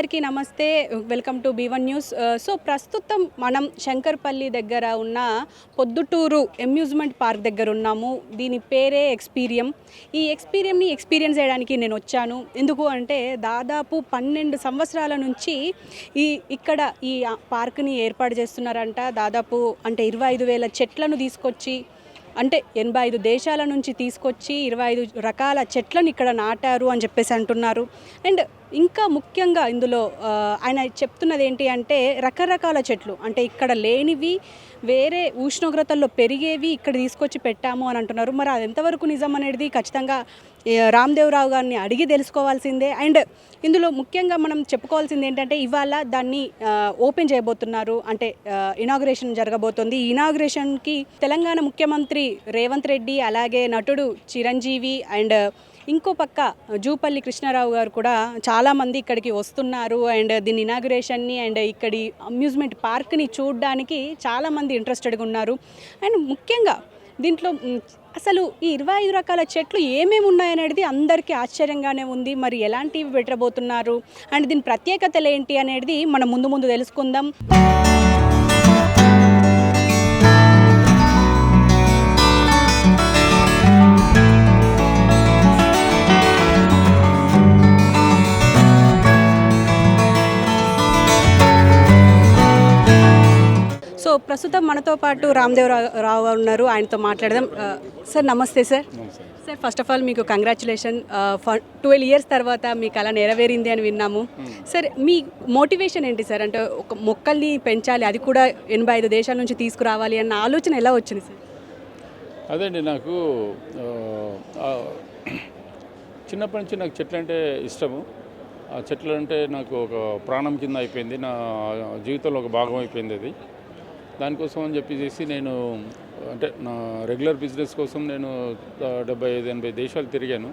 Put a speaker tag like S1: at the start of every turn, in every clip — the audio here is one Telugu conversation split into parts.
S1: అందరికీ నమస్తే. Welcome to B one news. So ప్రస్తుతం మనం శంకర్పల్లి దగ్గర ఉన్న పొద్దుటూరు అమ్యూజ్మెంట్ పార్క్ దగ్గర ఉన్నాము. దీని పేరే ఎక్స్పీరియం. ఈ ఎక్స్పీరియంని ఎక్స్పీరియన్స్ చేయడానికి నేను వచ్చాను. ఎందుకు అంటే దాదాపు పన్నెండు సంవత్సరాల నుంచి ఈ ఇక్కడ ఈ పార్క్ని ఏర్పాటు చేస్తున్నారంట. దాదాపు అంటే ఇరవై ఐదు వేల చెట్లను తీసుకొచ్చి అంటే ఎనభై ఐదు దేశాల నుంచి తీసుకొచ్చి ఇరవై ఐదు రకాల చెట్లను ఇక్కడ నాటారు అని చెప్పేసి అంటున్నారు. అండ్ ఇంకా ముఖ్యంగా ఇందులో ఆయన చెప్తున్నది ఏంటి అంటే రకరకాల చెట్లు. అంటే ఇక్కడ లేనివి వేరే ఉష్ణోగ్రతల్లో పెరిగేవి ఇక్కడ తీసుకొచ్చి పెట్టాము అని అంటున్నారు. మరి అది ఎంతవరకు నిజం అనేది ఖచ్చితంగా రామ్దేవ్రావు గారిని అడిగి తెలుసుకోవాల్సిందే. అండ్ ఇందులో ముఖ్యంగా మనం చెప్పుకోవాల్సింది ఏంటంటే ఇవాళ దాన్ని ఓపెన్ చేయబోతున్నారు. అంటే ఇనాగ్రేషన్ జరగబోతుంది. ఈ ఇనాగ్రేషన్కి తెలంగాణ ముఖ్యమంత్రి రేవంత్ రెడ్డి అలాగే నటుడు చిరంజీవి అండ్ ఇంకో పక్క జూపల్లి కృష్ణారావు గారు కూడా చాలామంది ఇక్కడికి వస్తున్నారు అండ్ దీని ఇనాగ్రేషన్ని అండ్ ఇక్కడి అమ్యూజ్మెంట్ పార్క్ని చూడడానికి చాలామంది ఇంట్రెస్టెడ్గా ఉన్నారు. అండ్ ముఖ్యంగా దీంట్లో అసలు ఈ ఇరవై ఐదు రకాల చెట్లు ఏమేమి ఉన్నాయనేది అందరికీ ఆశ్చర్యంగానే ఉంది. మరి ఎలాంటివి పెట్టబోతున్నారు? అండ్ దీని ప్రత్యేకతలు ఏంటి అనేది మనం ముందు ముందు తెలుసుకుందాం. ప్రస్తుతం మనతో పాటు రామ్దేవ్ రావు గారు ఉన్నారు. ఆయనతో మాట్లాడదాం. సార్ నమస్తే sir. Sir first of all మీకు కంగ్రాచులేషన్ ట్వెల్వ్ ఇయర్స్ తర్వాత మీ కళ నెరవేరింది అని విన్నాము. సార్ మీ మోటివేషన్ ఏంటి సార్? అంటే ఒక మొక్కల్ని పెంచాలి అది కూడా ఎనభై ఐదు దేశాల నుంచి తీసుకురావాలి అన్న ఆలోచన ఎలా వచ్చింది సార్?
S2: అదండి నాకు చిన్నప్పటి నుంచి నాకు చెట్లు అంటే ఇష్టము. ఆ చెట్లు అంటే నాకు ఒక ప్రాణం కింద అయిపోయింది. నా జీవితంలో ఒక భాగం అయిపోయింది అది. దానికోసం అని చెప్పేసి నేను అంటే నా రెగ్యులర్ బిజినెస్ కోసం నేను డెబ్బై ఐదు ఎనభై దేశాలు తిరిగాను.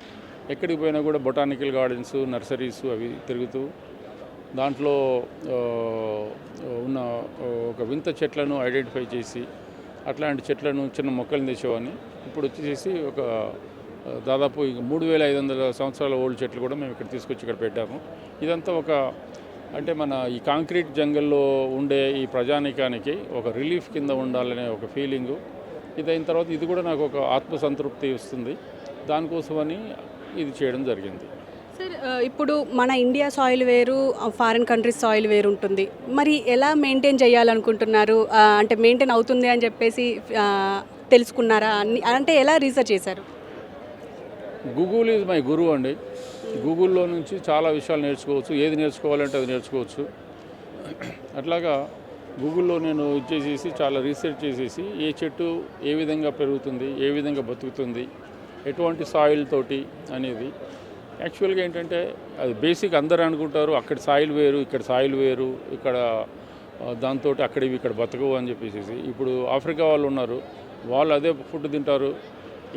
S2: ఎక్కడికి పోయినా కూడా బొటానికల్ గార్డెన్స్ నర్సరీస్ అవి తిరుగుతూ దాంట్లో ఉన్న ఒక వింత చెట్లను ఐడెంటిఫై చేసి అట్లాంటి చెట్లను చిన్న మొక్కలను తెచ్చేవాడిని. ఇప్పుడు వచ్చేసి ఒక దాదాపు మూడు వేల ఐదు వందల సంవత్సరాల ఓల్డ్ చెట్లు కూడా మేము ఇక్కడ తీసుకొచ్చి ఇక్కడ పెట్టాము. ఇదంతా ఒక అంటే మన ఈ కాంక్రీట్ జంగల్లో ఉండే ఈ ప్రజానికానికి ఒక రిలీఫ్ కింద ఉండాలనే ఒక ఫీలింగు. ఇది అయిన తర్వాత ఇది కూడా నాకు ఒక ఆత్మసంతృప్తి ఇస్తుంది. దానికోసమని ఇది చేయడం జరిగింది.
S1: సార్ ఇప్పుడు మన ఇండియా సాయిల్ వేరు ఫారిన్ కంట్రీస్ సాయిల్ వేరు ఉంటుంది. మరి ఎలా మెయింటైన్ చేయాలనుకుంటున్నారు? అంటే మెయింటైన్ అవుతుంది అని చెప్పేసి తెలుసుకున్నారా? అన్ని అంటే ఎలా రీసెర్చ్ చేశారు?
S2: గూగుల్ ఈజ్ మై గురువు అండి. గూగుల్లో నుంచి చాలా విషయాలు నేర్చుకోవచ్చు. ఏది నేర్చుకోవాలంటే అది నేర్చుకోవచ్చు. అట్లాగా గూగుల్లో నేను ఇచ్చేసేసి చాలా రీసెర్చ్ చేసేసి ఏ చెట్టు ఏ విధంగా పెరుగుతుంది ఏ విధంగా బతుకుతుంది ఎటువంటి సాయిల్ తోటి అనేది. యాక్చువల్గా ఏంటంటే అది బేసిక్ అందరు అనుకుంటారు అక్కడ సాయిల్ వేరు ఇక్కడ సాయిల్ వేరు ఇక్కడ దాంతో అక్కడ ఇవి ఇక్కడ బతకవు అని చెప్పేసి ఇప్పుడు ఆఫ్రికా వాళ్ళు ఉన్నారు వాళ్ళు అదే ఫుడ్ తింటారు.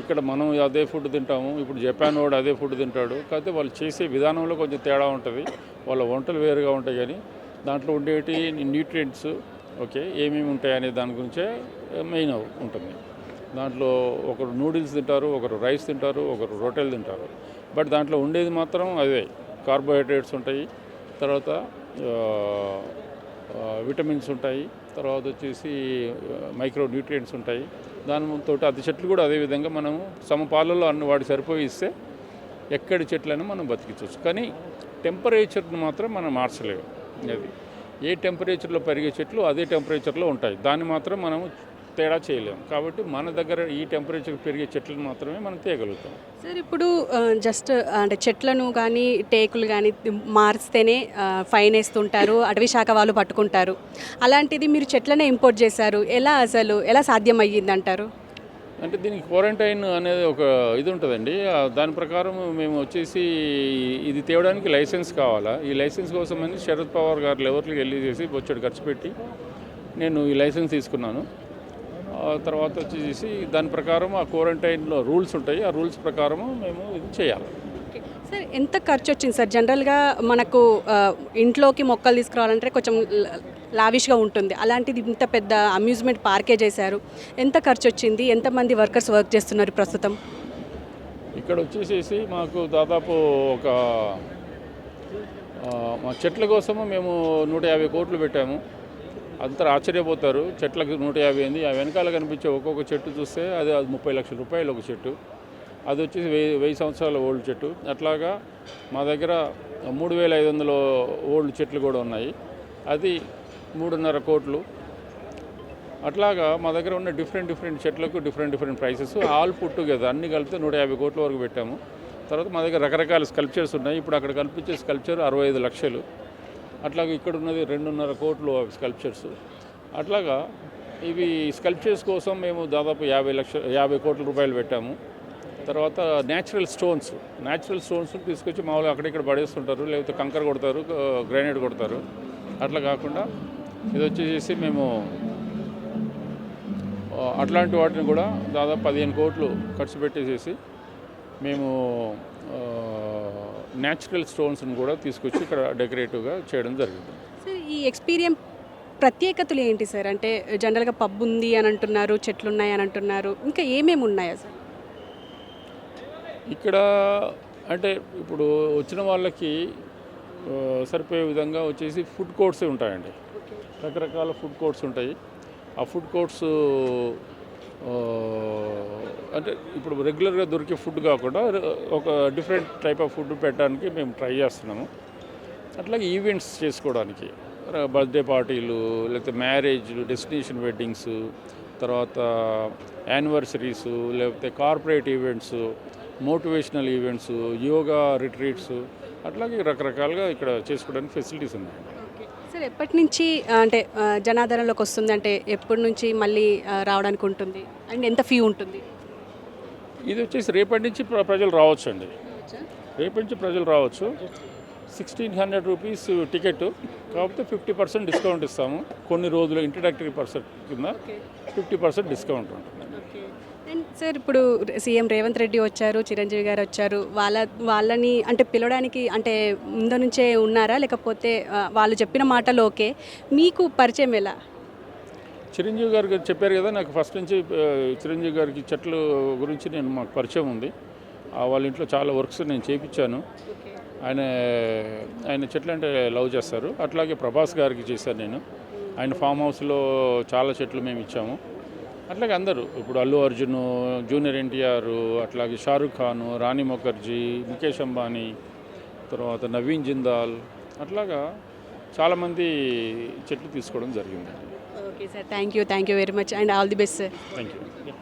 S2: ఇక్కడ మనం అదే ఫుడ్ తింటాము ఇప్పుడు జపాన్ వాడు అదే ఫుడ్ తింటాడు. కాకపోతే వాళ్ళు చేసే విధానంలో కొంచెం తేడా ఉంటుంది. వాళ్ళ వంటలు వేరుగా ఉంటాయి కానీ దాంట్లో ఉండేటి న్యూట్రియంట్స్ ఓకే ఏమేమి ఉంటాయి అనే దాని గురించే మెయిన్ ఉంటుంది. దాంట్లో ఒకరు నూడిల్స్ తింటారు ఒకరు రైస్ తింటారు ఒకరు రొట్టెలు తింటారు. బట్ దాంట్లో ఉండేది మాత్రం అదే కార్బోహైడ్రేట్స్ ఉంటాయి. తర్వాత విటమిన్స్ ఉంటాయి తర్వాత వచ్చేసి మైక్రో న్యూట్రియంట్స్ ఉంటాయి. దానితో అతి చెట్లు కూడా అదే విధంగా మనము సమపాలలో అన్ని వాటి సరిపోయి ఇస్తే ఎక్కడి చెట్లను మనం బతికించవచ్చు. కానీ టెంపరేచర్ను మాత్రం మనం మార్చలేము. అది ఏ టెంపరేచర్లో పెరిగే చెట్లు అదే టెంపరేచర్లో ఉంటాయి. దాన్ని మాత్రం మనము తేడా చేయలేము కాబట్టి మన దగ్గర ఈ టెంపరేచర్ పెరిగే చెట్లను మాత్రమే మనం తీయగలుగుతాం.
S1: సార్ ఇప్పుడు జస్ట్ అంటే చెట్లను కానీ టేకులు కానీ మార్స్తేనే ఫైన్ వేస్తుంటారు అటవీ శాఖ వాళ్ళు పట్టుకుంటారు. అలాంటిది మీరు చెట్లనే ఇంపోర్ట్ చేశారు. ఎలా అసలు ఎలా సాధ్యం అయ్యింది అంటారు
S2: అంటే దీనికి క్వారంటైన్ అనేది ఒక ఇది ఉంటుందండి. దాని ప్రకారం మేము వచ్చేసి ఇది తేవడానికి లైసెన్స్ కావాలా? ఈ లైసెన్స్ కోసం అని శరద్ పవార్ గారు లెవర్కి వెళ్ళి చేసి బొచ్చడు ఖర్చు పెట్టి. నేను ఈ లైసెన్స్ తీసుకున్నాను. తర్వాత వచ్చేసి దాని ప్రకారం ఆ క్వారంటైన్లో రూల్స్ ఉంటాయి. ఆ రూల్స్ ప్రకారం మేము ఇది చేయాలి.
S1: సార్ ఎంత ఖర్చు వచ్చింది సార్? జనరల్గా మనకు ఇంట్లోకి మొక్కలు తీసుకురావాలంటే కొంచెం లావిష్గా ఉంటుంది. అలాంటిది ఇంత పెద్ద అమ్యూజ్మెంట్ పార్కే చేశారు. ఎంత ఖర్చు వచ్చింది ఎంతమంది వర్కర్స్ వర్క్ చేస్తున్నారు ప్రస్తుతం?
S2: ఇక్కడ వచ్చేసేసి మాకు దాదాపు ఒక మా చెట్ల కోసము మేము నూట యాభై కోట్లు పెట్టాము. అంతా ఆశ్చర్యపోతారు. చెట్లకు నూట యాభై ఎనిమిది ఆ వెనకాల కనిపించే ఒక్కొక్క చెట్టు చూస్తే అది అది ముప్పై లక్షల రూపాయలు ఒక చెట్టు. అది వచ్చేసి వెయ్యి వెయ్యి సంవత్సరాల ఓల్డ్ చెట్టు. అట్లాగా మా దగ్గర మూడు వేల ఐదు వందల ఓల్డ్ చెట్లు కూడా ఉన్నాయి. అది మూడున్నర కోట్లు. అట్లాగా మా దగ్గర ఉన్న డిఫరెంట్ డిఫరెంట్ చెట్లకు different different prices. All put together అన్ని కలిపితే నూట యాభై కోట్ల వరకు పెట్టాము. తర్వాత మా దగ్గర రకరకాల స్కల్ప్చర్స్ ఉన్నాయి. ఇప్పుడు అక్కడ కల్పించే స్కల్ప్చర్ అరవై ఐదు లక్షలు. అట్లాగే ఇక్కడ ఉన్నది రెండున్నర కోట్లు స్కల్ప్చర్స్. అట్లాగా ఇవి స్కల్ప్చర్స్ కోసం మేము దాదాపు యాభై లక్ష యాభై కోట్ల రూపాయలు పెట్టాము. తర్వాత న్యాచురల్ స్టోన్స్ న్యాచురల్ స్టోన్స్ తీసుకొచ్చి మామూలుగా అక్కడిక్కడ పడేస్తుంటారు లేకపోతే కంకర కొడతారు గ్రానైట్ కొడతారు. అట్లా కాకుండా ఇది వచ్చేసి మేము అట్లాంటి వాటిని కూడా దాదాపు పదిహేను కోట్లు ఖర్చు పెట్టేసేసి మేము న్యాచురల్ స్టోన్స్ని కూడా తీసుకొచ్చి ఇక్కడ డెకరేటివ్గా చేయడం జరిగింది.
S1: సార్ ఈ ఎక్స్పీరియన్స్ ప్రత్యేకతలు ఏంటి సార్? అంటే జనరల్గా పబ్ ఉంది అని అంటున్నారు చెట్లు ఉన్నాయి అని అంటున్నారు ఇంకా ఏమేమి ఉన్నాయా సార్?
S2: ఇక్కడ అంటే ఇప్పుడు వచ్చిన వాళ్ళకి సరిపోయే విధంగా వచ్చేసి ఫుడ్ కోర్ట్సే ఉంటాయండి. రకరకాల ఫుడ్ కోర్ట్స్ ఉంటాయి. ఆ ఫుడ్ కోర్ట్స్ అంటే ఇప్పుడు రెగ్యులర్గా దొరికే ఫుడ్ కాకుండా ఒక డిఫరెంట్ టైప్ ఆఫ్ ఫుడ్ పెట్టడానికి మేము ట్రై చేస్తున్నాము. అట్లాగే ఈవెంట్స్ చేసుకోవడానికి. బర్త్డే పార్టీలు లేకపోతే మ్యారేజ్ డెస్టినేషన్ వెడ్డింగ్స్ తర్వాత యానివర్సరీస్ లేకపోతే corporate events motivational events yoga retreats అట్లాగే రకరకాలుగా ఇక్కడ చేసుకోవడానికి ఫెసిలిటీస్ ఉన్నాయి.
S1: సార్ ఎప్పటి నుంచి అంటే జనాధారంలోకి వస్తుంది అంటే ఎప్పటి నుంచి మళ్ళీ రావడానికి ఉంటుంది? అండ్ ఎంత ఫీ ఉంటుంది?
S2: ఇది వచ్చేసి రేపటి నుంచి ప్ర- ప్రజలు రావచ్చు? అండి రేపటి నుంచి ప్రజలు రావచ్చు. సిక్స్టీన్ హండ్రెడ్ రూపీస్ టికెట్ కాకపోతే ఫిఫ్టీ పర్సెంట్ డిస్కౌంట్ ఇస్తాము. కొన్ని రోజులు ఇంట్రడక్టరీ పర్సెంట్ కింద ఫిఫ్టీ పర్సెంట్ డిస్కౌంట్ ఉంటుంది.
S1: సార్ ఇప్పుడు సీఎం రేవంత్ రెడ్డి వచ్చారు చిరంజీవి గారు వచ్చారు. వాళ్ళ వాళ్ళని అంటే పిలవడానికి అంటే ముందు నుంచే ఉన్నారా? లేకపోతే వాళ్ళు చెప్పిన మాటలు ఓకే. మీకు పరిచయం ఎలా?
S2: చిరంజీవి గారు చెప్పారు కదా నాకు ఫస్ట్ నుంచి చిరంజీవి గారికి చెట్ల గురించి నేను మాకు పరిచయం ఉంది. వాళ్ళ ఇంట్లో చాలా వర్క్స్ నేను చేయించాను ఆయన ఆయన చెట్లు అంటే లవ్ చేస్తారు. అట్లాగే ప్రభాస్ గారికి చేశాను నేను. ఆయన ఫామ్ హౌస్లో చాలా చెట్లు మేము ఇచ్చాము. అట్లాగే అందరూ ఇప్పుడు అల్లు అర్జున్ జూనియర్ ఎన్టీఆర్ అట్లాగే షారుఖ్ ఖాన్ రాణి ముఖర్జీ ముఖేష్ అంబానీ తర్వాత నవీన్ జిందాల్ అట్లాగా చాలామంది చెట్లు తీసుకోవడం జరిగింది
S1: okay sir thank you thank you very much and all the best sir
S2: thank you